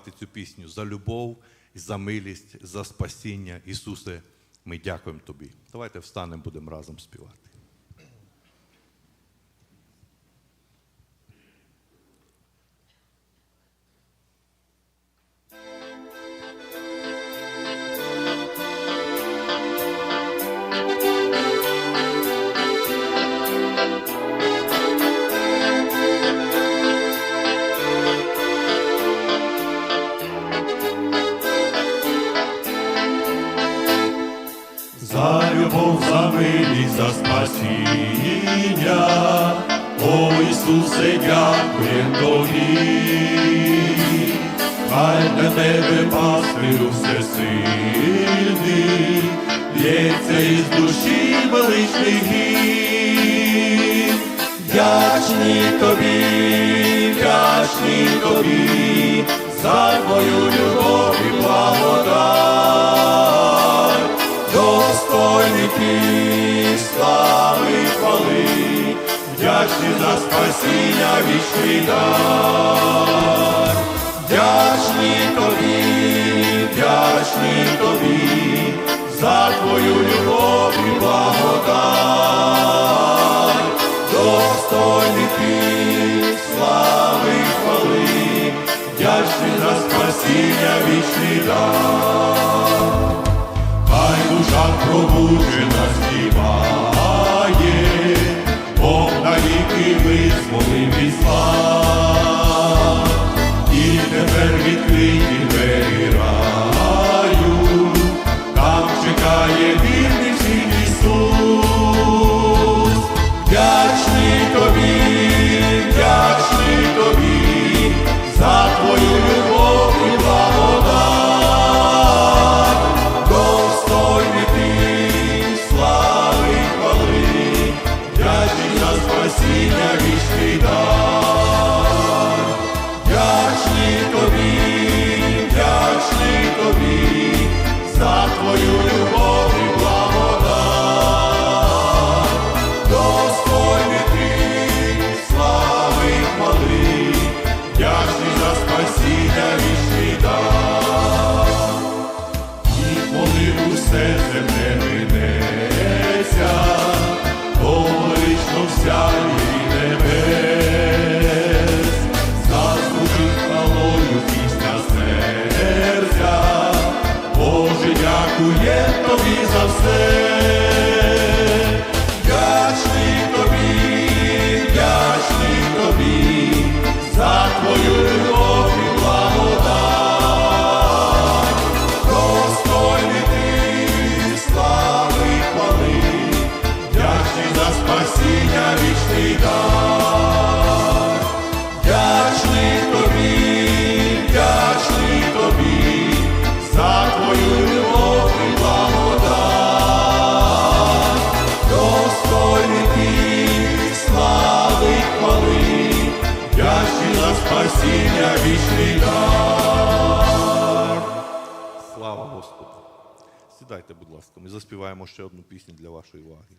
цю пісню за любов, за милість, за спасіння. Ісусе, ми дякуємо Тобі. Давайте встанемо, будемо разом співати. За любов, за милість, за спасіння, о Ісусе, дякуєм тобі, хай для тебе пастирю всесильний, лється із душі величний гімн. Вдячні тобі, вдячні тобі, за твою любов вдячні за спасіння вічний дар. Вдячні тобі, вдячні тобі, за твою любов і благодать, достойний ти слави хвали, вдячні за спасіння вічний дар. Хай душа пробуджена лично вся і небес, заслужить хвалою пісня серця, Боже, дякує тобі за все. Дар. Тобі, вдячний тобі, за твою любов і благодать. Достойний ти слави хвали, вдячний спасіння вічний дар. Слава Господу! Сідайте, будь ласка, ми заспіваємо ще одну пісню для вашої уваги.